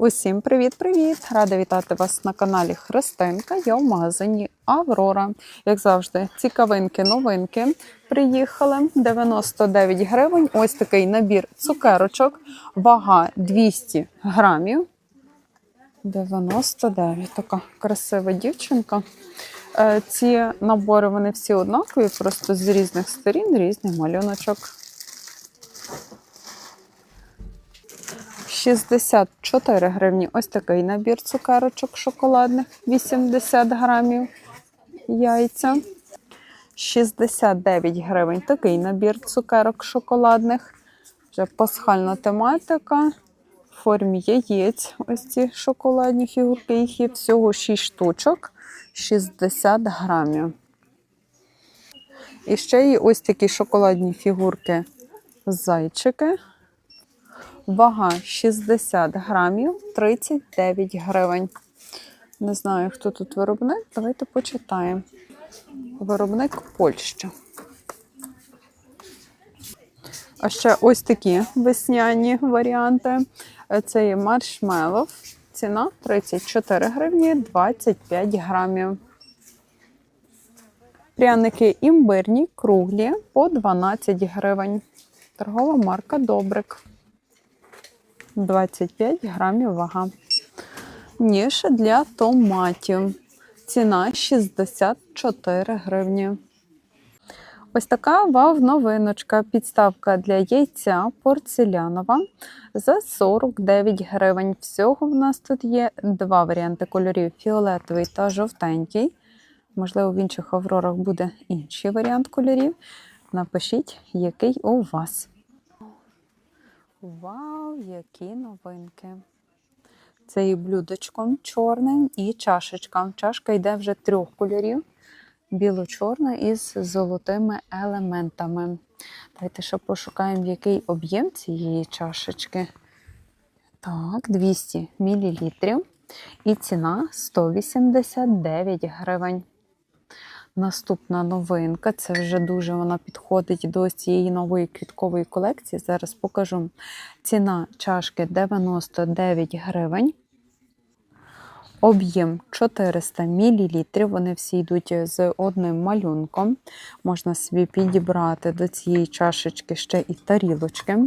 Усім привіт-привіт! Рада вітати вас на каналі Христинка. Я в магазині Аврора. Як завжди, цікавинки, новинки приїхали. 99 гривень. Ось такий набір цукерочок. Вага 200 грамів. 99. Така красива дівчинка. Е, Ці набори вони всі однакові, просто з різних сторін різний малюночок. 64 гривні. Ось такий набір цукерочок шоколадних, 80 грамів яйця. 69 гривень. Такий набір цукерок шоколадних. Вже пасхальна тематика. В формі яєць. Ось ці шоколадні фігурки. Їх є всього 6 штучок, 60 грамів. І ще є ось такі шоколадні фігурки зайчики. Вага 60 грамів, 39 гривень. Не знаю, хто тут виробник. Давайте почитаємо. Виробник Польща. А ще ось такі весняні варіанти. Це є маршмеллоу. Ціна 34 гривні 25 грамів. Пряники імбирні, круглі по 12 гривень. Торгова марка Добрик. 25 грамів вага. Ніж для томатів. Ціна 64 гривні. Ось така вав-новиночка. Підставка для яйця порцелянова за 49 гривень. Всього в нас тут є два варіанти кольорів: фіолетовий та жовтенький. Можливо, в інших аврорах буде інший варіант кольорів. Напишіть, який у вас. Вау, які новинки! Це і блюдечко чорне, і чашечка. Чашка йде вже трьох кольорів: біло-чорна із золотими елементами. Давайте ще пошукаємо, який об'єм цієї чашечки. Так, 200 мл. І ціна 189 гривень. Наступна новинка, це вже дуже вона підходить до цієї нової квіткової колекції. Зараз покажу. Ціна чашки 99 гривень. Об'єм 400 мл. Вони всі йдуть з одним малюнком. Можна собі підібрати до цієї чашечки ще і тарілочки.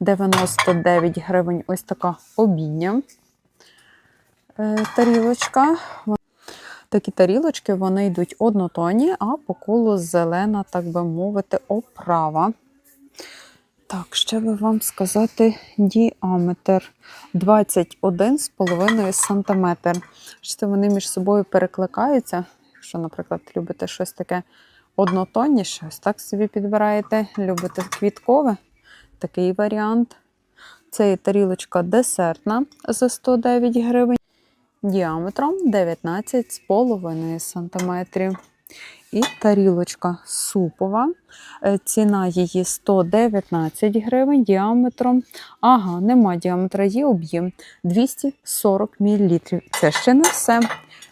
99 гривень ось така обідня е, тарілочка. Такі тарілочки вони йдуть однотонні, а по колу зелена, так би мовити, оправа. Так, ще би вам сказати діаметр 21,5 см. Бачите, вони між собою перекликаються. Якщо, наприклад, любите щось таке однотонніше, ось так собі підбираєте. Любите квіткове, такий варіант. Це є тарілочка десертна за 109 гривень діаметром 19,5 см. І тарілочка супова. Е, Ціна її 119 гривень діаметром. Ага, нема діаметра, є об'єм 240 мл. Це ще не все.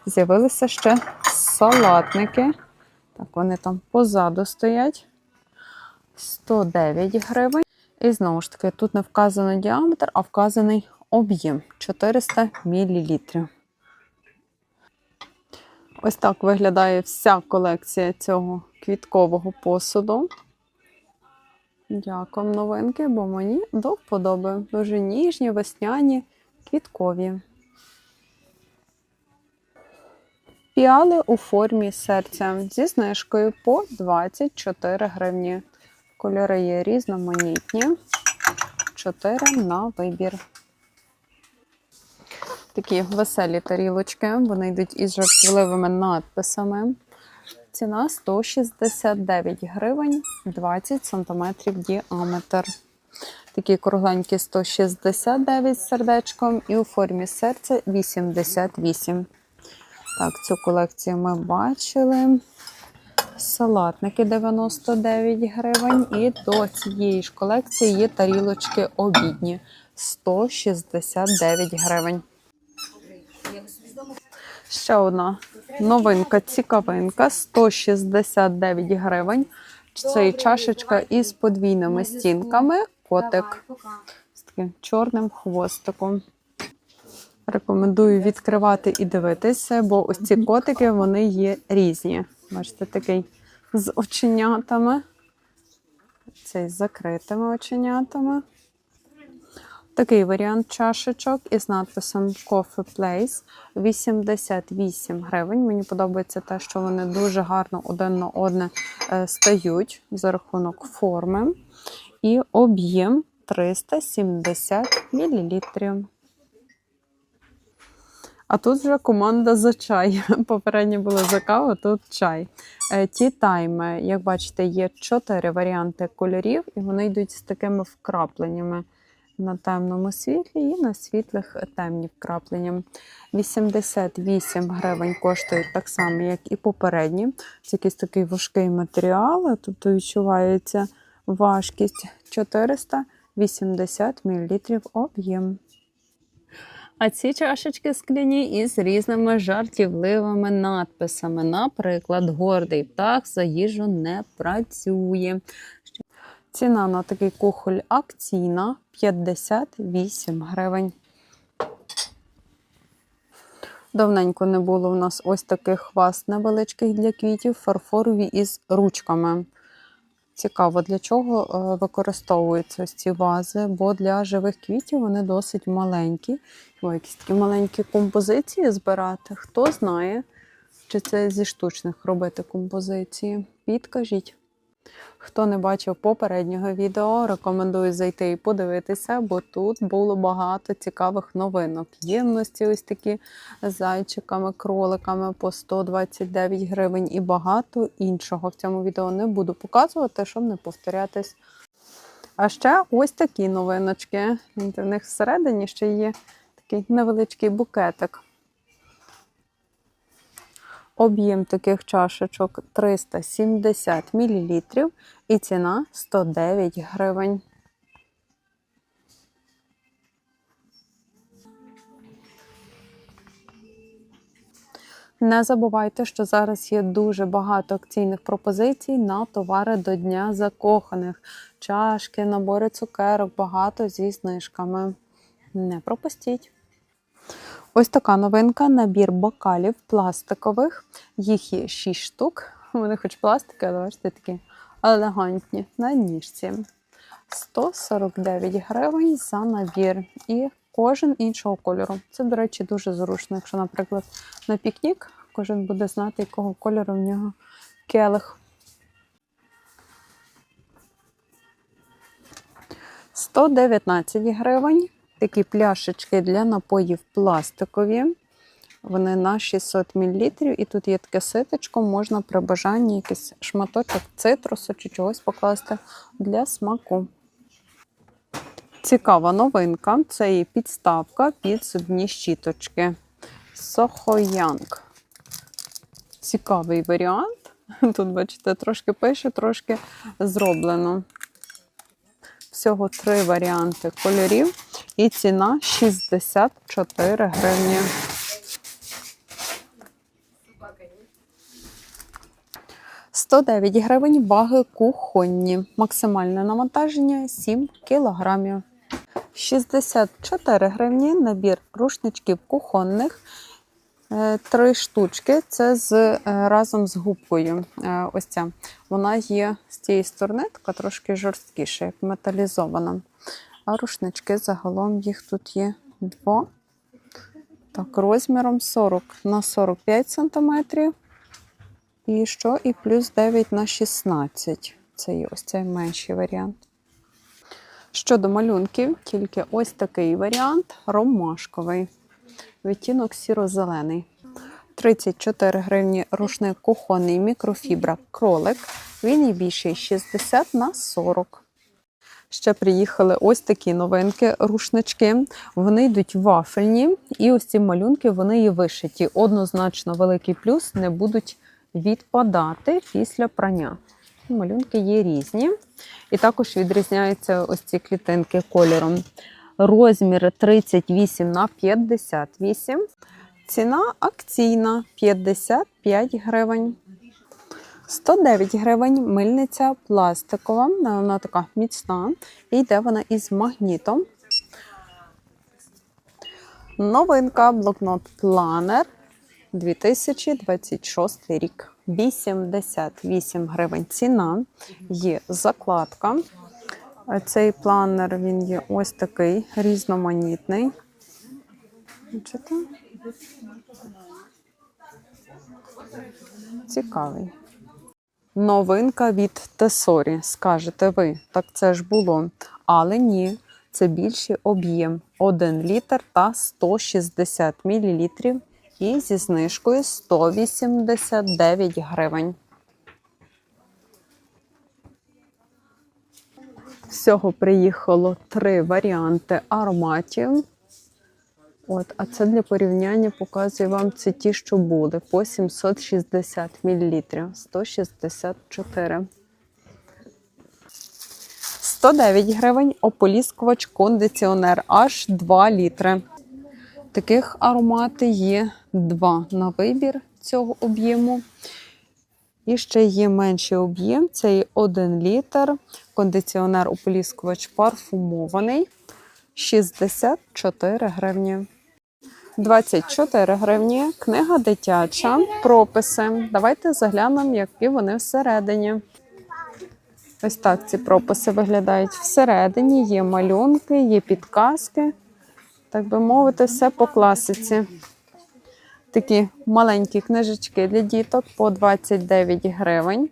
З'явилися ще салатники. Так, вони там позаду стоять. 109 гривень. І знову ж таки, тут не вказано діаметр, а вказаний об'єм 400 мл. Ось так виглядає вся колекція цього квіткового посуду. Дякую новинки, бо мені до вподоби. Дуже ніжні, весняні, квіткові. Піали у формі серця зі знижкою по 24 гривні. Кольори є різноманітні. 4 на вибір. Такі веселі тарілочки, вони йдуть із жартівливими надписами. Ціна 169 гривень, 20 см діаметр. Такі кругленькі 169 з сердечком і у формі серця 88. Так, цю колекцію ми бачили. Салатники 99 гривень. І до цієї ж колекції є тарілочки обідні 169 гривень. Ще одна новинка, цікавинка 169 гривень. Це і чашечка із подвійними стінками. Котик з таким чорним хвостиком. Рекомендую відкривати і дивитися, бо ось ці котики вони є різні. Бачите, такий з оченятами, цей з закритими оченятами. Такий варіант чашечок із надписом Coffee Place 88 гривень. Мені подобається те, що вони дуже гарно один на одне е, стають за рахунок форми. І об'єм 370 мл. А тут вже команда за чай. Попередньо було за каву, тут чай. Е, Ті тайми, як бачите, є чотири варіанти кольорів, і вони йдуть з такими вкрапленнями на темному світлі і на світлих темні вкраплення. 88 гривень коштують так само, як і попередні. Це якийсь такий важкий матеріал, тобто відчувається важкість 480 мл об'єм. А ці чашечки скляні із різними жартівливими надписами. Наприклад, гордий птах за їжу не працює. Ціна на такий кухоль акційна 58 гривень. Давненько не було у нас ось таких ваз невеличких для квітів, фарфорові із ручками. Цікаво, для чого е, використовуються ось ці вази, бо для живих квітів вони досить маленькі. О, якісь такі маленькі композиції збирати. Хто знає, чи це зі штучних робити композиції? Підкажіть. Хто не бачив попереднього відео, рекомендую зайти і подивитися, бо тут було багато цікавих новинок. Ємності ось такі з зайчиками, кроликами по 129 гривень і багато іншого. В цьому відео не буду показувати, щоб не повторятись. А ще ось такі новиночки. В них всередині ще є такий невеличкий букетик. Об'єм таких чашечок 370 мл і ціна 109 гривень. Не забувайте, що зараз є дуже багато акційних пропозицій на товари до Дня закоханих. Чашки, набори цукерок, багато зі знижками. Не пропустіть! Ось така новинка: набір бокалів пластикових. Їх є 6 штук. Вони хоч пластики, але бачите, такі елегантні на ніжці. 149 гривень за набір. І кожен іншого кольору. Це, до речі, дуже зручно. Якщо, наприклад, на пікнік, кожен буде знати, якого кольору в нього келих. 119 гривень. Такі пляшечки для напоїв пластикові. Вони на 600 мл. І тут є таке ситочко, можна при бажанні якийсь шматочок цитрусу чи чогось покласти для смаку. Цікава новинка це і підставка під зубні щіточки. Сохоянг. Цікавий варіант. Тут, бачите, трошки пише, трошки зроблено. Всього три варіанти кольорів. І ціна 64 гривні. «109 гривень ваги кухонні. Максимальне навантаження 7 кілограмів. 64 гривні набір рушничків кухонних. Е, Три штучки. Це з, е, разом з губкою. Е, Ось ця. Вона є з цієї сторони, така трошки жорсткіша, як металізована. А рушнички загалом їх тут є два. Так, розміром 40 на 45 см. І що? І плюс 9 на 16. Це є ось цей менший варіант. Щодо малюнків, тільки ось такий варіант ромашковий. Відтінок сіро-зелений. 34 гривні рушник кухонний мікрофібра кролик. Він і більший 60 на 40. Ще приїхали ось такі новинки, рушнички. Вони йдуть вафельні, і ось ці малюнки вони є вишиті. Однозначно, великий плюс не будуть відпадати після прання. Малюнки є різні. І також відрізняються ось ці клітинки кольором. Розмір 38 на 58. Ціна акційна 55 гривень. 109 гривень мильниця пластикова, вона така міцна. І йде вона із магнітом. Новинка блокнот планер 2026 рік. 88 гривень ціна. Є закладка. Е, Цей планер він є ось такий різноманітний. Бачите? Цікавий. Новинка від Тесорі. Скажете ви, так це ж було. Але ні, це більший об'єм 1 літр та 160 мл і зі знижкою 189 гривень. Всього приїхало три варіанти ароматів. От, а це для порівняння показую вам це ті, що були по 760 мл. 164. 109 гривень ополіскувач кондиціонер аж 2 літри. Таких аромати є два на вибір цього об'єму. І ще є менший об'єм це є 1 літр. Кондиціонер ополіскувач парфумований 64 гривні. 24 гривні. Книга дитяча, прописи. Давайте заглянемо, які вони всередині. Ось так ці прописи виглядають всередині. Є малюнки, є підказки. Так би мовити, все по класиці. Такі маленькі книжечки для діток по 29 гривень.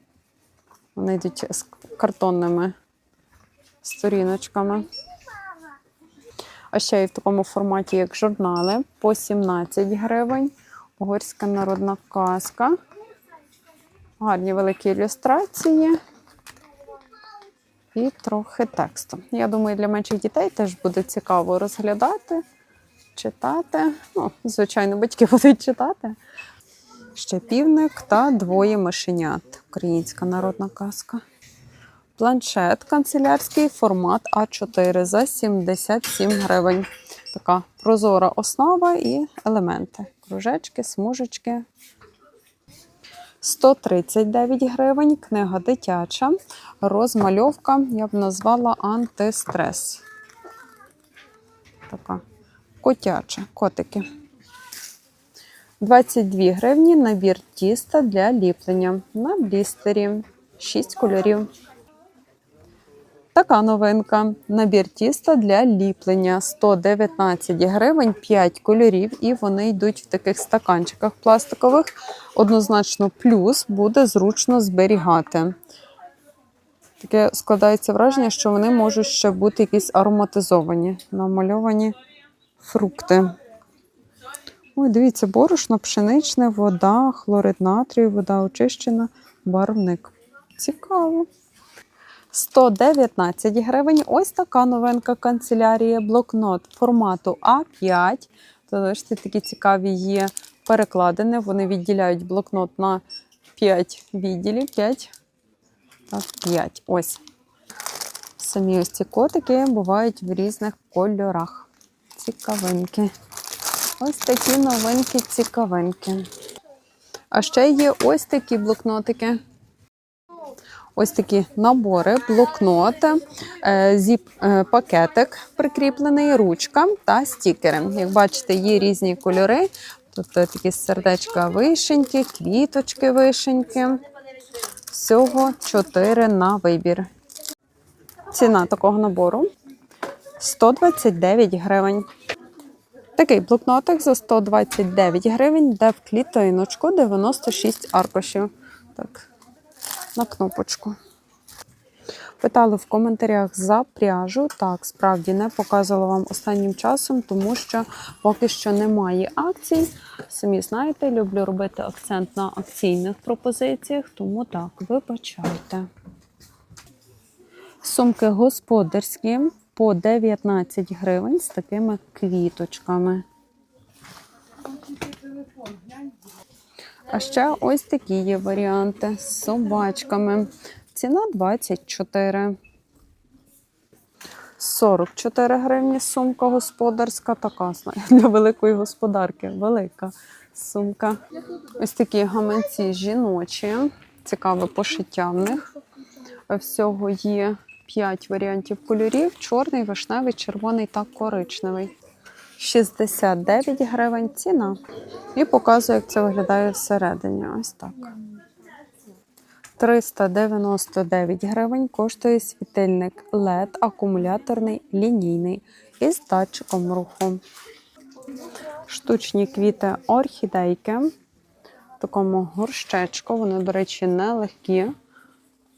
Вони йдуть з картонними сторіночками. А ще й в такому форматі, як журнали, по 17 гривень. Угорська народна казка. Гарні великі ілюстрації. І трохи тексту. Я думаю, для менших дітей теж буде цікаво розглядати, читати. Ну, звичайно, батьки будуть читати. Ще півник та двоє мишенят. Українська народна казка. Планшет канцелярський, формат А4 за 77 гривень. Така прозора основа і елементи. Кружечки, смужечки. 139 гривень. Книга дитяча. Розмальовка, я б назвала антистрес. Така котяча, котики. 22 гривні набір тіста для ліплення на блістері. 6 кольорів. Така новинка. Набір тіста для ліплення 119 гривень, 5 кольорів, і вони йдуть в таких стаканчиках пластикових. Однозначно, плюс буде зручно зберігати. Таке складається враження, що вони можуть ще бути якісь ароматизовані, намальовані фрукти. Ой, дивіться, борошно, пшеничне, вода, хлорид натрію, вода очищена, барвник. Цікаво. 119 гривень. Ось така новинка канцелярія, блокнот формату А5. То бачите, такі цікаві є перекладини. Вони відділяють блокнот на 5 відділів. 5 та 5. Ось. Самі ось ці котики бувають в різних кольорах. Цікавинки. Ось такі новинки цікавинки. А ще є ось такі блокнотики. Ось такі набори, блокноти, зіп-пакетик прикріплений, ручка та стікери. Як бачите, є різні кольори. Тут такі сердечка вишеньки, квіточки вишеньки. Всього 4 на вибір. Ціна такого набору 129 гривень. Такий блокнотик за 129 гривень, де в клітиночку 96 аркушів. Так, на кнопочку. Питали в коментарях за пряжу. Так, справді не показувала вам останнім часом, тому що поки що немає акцій. Самі знаєте, люблю робити акцент на акційних пропозиціях, тому так, вибачайте. Сумки господарські по 19 гривень з такими квіточками. А ще ось такі є варіанти з собачками. Ціна 24. 44 гривні сумка господарська, така для великої господарки. Велика сумка. Ось такі гаманці жіночі. Цікаве пошиття в них. Всього є 5 варіантів кольорів: чорний, вишневий, червоний та коричневий. 69 гривень ціна. І показую, як це виглядає всередині. Ось так. 399 гривень коштує світильник LED акумуляторний лінійний із датчиком руху. Штучні квіти орхідейки в такому горщечку. Вони, до речі, не легкі.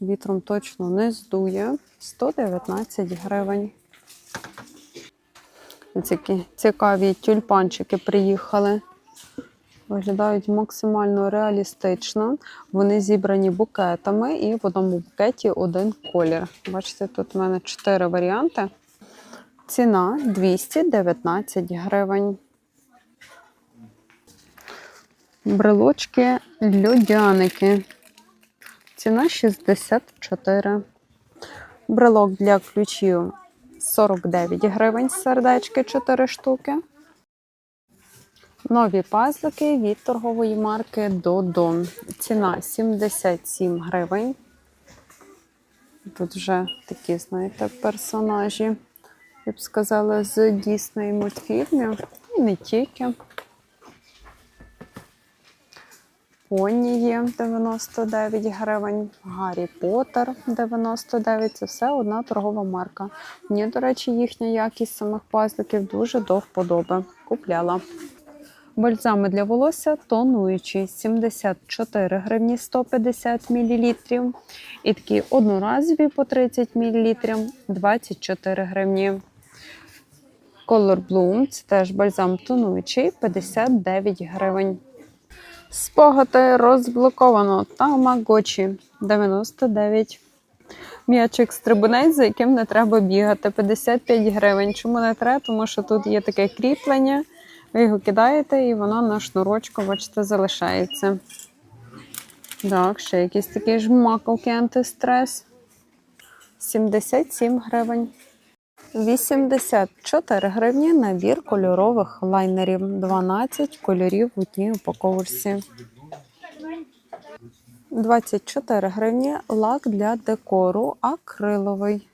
Вітром точно не здує. 119 гривень. Такі цікаві тюльпанчики приїхали. Виглядають максимально реалістично. Вони зібрані букетами і в одному букеті один колір. Бачите, тут у мене чотири варіанти. Ціна 219 гривень. Брелочки льодяники. Ціна 64. Брелок для ключів 49 гривень сердечки 4 штуки. Нові пазлики від торгової марки Додон. Ціна 77 гривень. Тут вже такі, знаєте, персонажі, я б сказала, з дійсної мультфільмів. І не тільки. Поні є 99 гривень, Гаррі Поттер 99 це все одна торгова марка. Мені, до речі, їхня якість самих пазликів дуже до вподоби. Купляла. Бальзами для волосся тонуючі 74 гривні 150 мл. І такі одноразові по 30 мл 24 гривні. Color Bloom це теж бальзам тонуючий 59 гривень. Спогади розблоковано. Тамагочі 99. М'ячик стрибунець, за яким не треба бігати. 55 гривень. Чому не треба? Тому що тут є таке кріплення. Ви його кидаєте, і воно на шнурочку, бачите, залишається. Так, ще якісь такі жмакалки антистрес. 77 гривень. 84 гривні набір кольорових лайнерів. 12 кольорів в одній упаковці. 24 гривні лак для декору акриловий.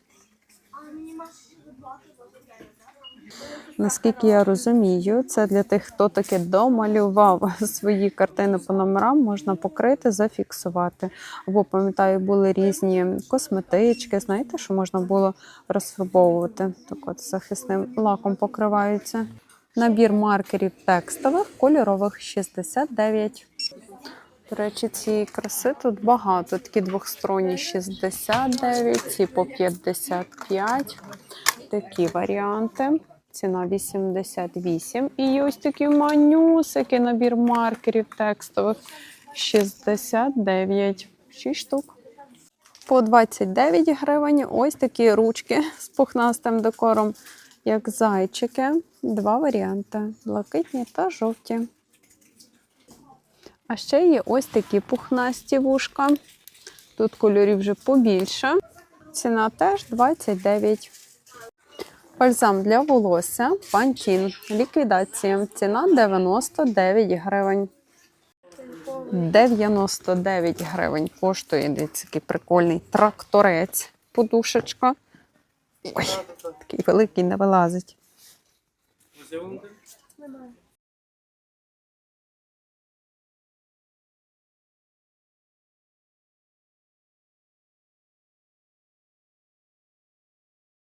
Наскільки я розумію, це для тих, хто таки домалював свої картини по номерам, можна покрити, зафіксувати. Або пам'ятаю, були різні косметички. Знаєте, що можна було розфарбовувати. Так от захисним лаком покриваються. Набір маркерів текстових, кольорових 69. До речі, цієї краси тут багато. Такі двохсторонні 69, ці по 55. Такі варіанти. Ціна 88. І ось такі манюсики, набір маркерів текстових 69. 6 штук. По 29 гривень ось такі ручки з пухнастим декором, як зайчики. Два варіанти: блакитні та жовті. А ще є ось такі пухнасті вушка. Тут кольорів вже побільше. Ціна теж 29. Бальзам для волосся панчін. Ліквідація. Ціна 99 гривень. 99 гривень коштує такий прикольний тракторець. Подушечка. Ой, такий великий не вилазить.